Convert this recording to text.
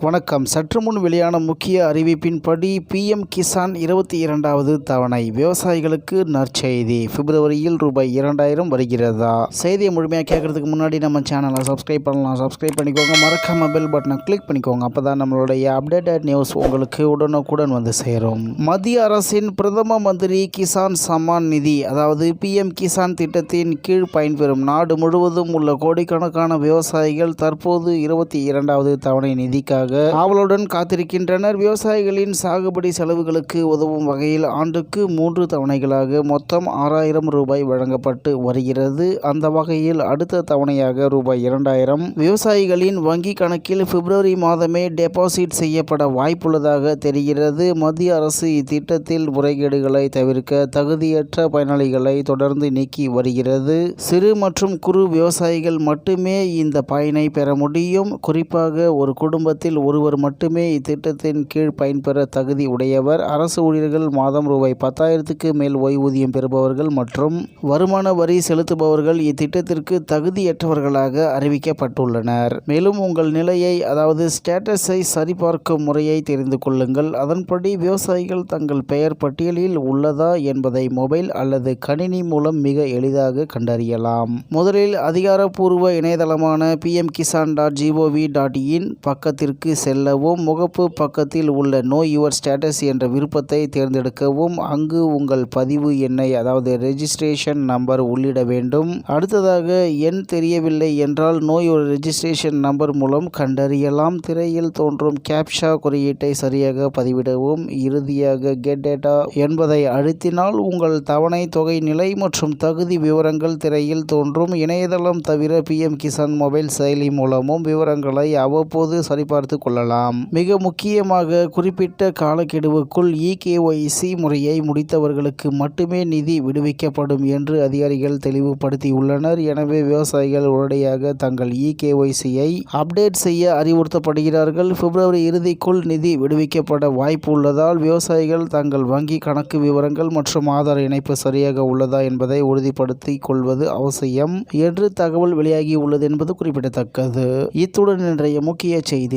வணக்கம். சற்று முன் வெளியான முக்கிய அறிவிப்பின்படி பிஎம் கிசான் இருபத்தி இரண்டாவது தவணை விவசாயிகளுக்கு நற்செய்தி. பிப்ரவரியில் ரூபாய் இரண்டாயிரம் வருகிறதா? செய்தியை முழுமையாக கேட்கறதுக்கு முன்னாடி நம்ம சேனலை சப்ஸ்கிரைப் பண்ணலாம். சப்ஸ்கிரைப் பண்ணிக்கோங்க. மறக்காம பெல் பட்டனை கிளிக் பண்ணிக்கோங்க. அப்போ தான் நம்மளுடைய அப்டேட்டட் நியூஸ் உங்களுக்கு உடனுக்குடன் வந்து சேரும். மத்திய அரசின் பிரதம மந்திரி கிசான் சம்மான் நிதி அதாவது பிஎம் கிசான் திட்டத்தின் கீழ் பயன்பெறும் நாடு முழுவதும் உள்ள கோடிக்கணக்கான விவசாயிகள் தற்போது இருபத்தி இரண்டாவது தவணை நிதிக்காக ஆவலுடன் காத்திருக்கின்றனர். விவசாயிகளின் சாகுபடி செலவுகளுக்கு உதவும் வகையில் ஆண்டுக்கு மூன்று தவணைகளாக மொத்தம் ஆறாயிரம் ரூபாய் வழங்கப்பட்டு வருகிறது. அந்த வகையில் அடுத்த தவணையாக ரூபாய் இரண்டாயிரம். விவசாயிகளின் வங்கி கணக்கில் பிப்ரவரி மாதமே டெபாசிட் செய்யப்பட வாய்ப்புள்ளதாக தெரிகிறது. மத்திய அரசு இத்திட்டத்தில் முறைகேடுகளை தவிர்க்க தகுதியற்ற பயனாளிகளை தொடர்ந்து நீக்கி வருகிறது. சிறு மற்றும் குறு விவசாயிகள் மட்டுமே இந்த பயனை பெற முடியும். குறிப்பாக ஒரு குடும்பத்தில் ஒருவர் மட்டுமே இத்திட்டத்தின் கீழ் பயன்பெற தகுதி உடையவர். அரசு ஊழியர்கள் மாதம் ரூபாய் பத்தாயிரத்துக்கு மேல் ஓய்வூதியம் பெறுபவர்கள் மற்றும் வருமான வரி செலுத்துபவர்கள் இத்திட்டத்திற்கு தகுதியற்றவர்களாக அறிவிக்கப்பட்டுள்ளனர். மேலும் உங்கள் நிலையை அதாவது ஸ்டேட்டஸை சரிபார்க்கும் முறையை தெரிந்து கொள்ளுங்கள். அதன்படி விவசாயிகள் தங்கள் பெயர் பட்டியலில் உள்ளதா என்பதை மொபைல் அல்லது கணினி மூலம் மிக எளிதாக கண்டறியலாம். முதலில் அதிகாரப்பூர்வ இணையதளமான PM Kisan dot G O V dot in பக்கத்திற்கு செல்லவும் முகப்பு பக்கத்தில் உள்ள நோ யுவர் ஸ்டேட்டஸ் என்ற விருப்பத்தை தேர்ந்தெடுக்கவும் அங்கு உங்கள் பதிவு எண்ணை அதாவது ரெஜிஸ்ட்ரேஷன் நம்பர் உள்ளிட வேண்டும். அடுத்ததாக எண் தெரியவில்லை என்றால் நோ யுவர் ரெஜிஸ்ட்ரேஷன் நம்பர் மூலம் கண்டறியலாம். திரையில் தோன்றும் கேப்ஷா குறியீட்டை சரியாக பதிவிடவும் இறுதியாக கெட் டேட்டா என்பதை அழுத்தினால் உங்கள் தவணை தொகை நிலை மற்றும் தகுதி விவரங்கள் திரையில் தோன்றும். இணையதளம் தவிர பிஎம் கிசான் மொபைல் செயலி மூலமும் விவரங்களை அவ்வப்போது சரிபார்த்து கொள்ளலாம் மிக முக்கியமாக குறிப்பிட்ட காலக்கெடுவுக்குள் இகேஒய்சி முறையை முடித்தவர்களுக்கு மட்டுமே நிதி விடுவிக்கப்படும் என்று அதிகாரிகள் தெளிவுபடுத்தியுள்ளனர். எனவே விவசாயிகள் உடனடியாக தங்கள் இகேஒய்சியை அப்டேட் செய்ய அறிவுறுத்தப்படுகிறார்கள். பிப்ரவரி இறுதிக்குள் நிதி விடுவிக்கப்பட வாய்ப்பு உள்ளதால் விவசாயிகள் தங்கள் வங்கி கணக்கு விவரங்கள் மற்றும் ஆதார் இணைப்பு சரியாக உள்ளதா என்பதை உறுதிப்படுத்திக் கொள்வது அவசியம் என்று தகவல் வெளியாகி உள்ளது என்பது குறிப்பிடத்தக்கது. இத்துடன் இன்றைய முக்கிய செய்தி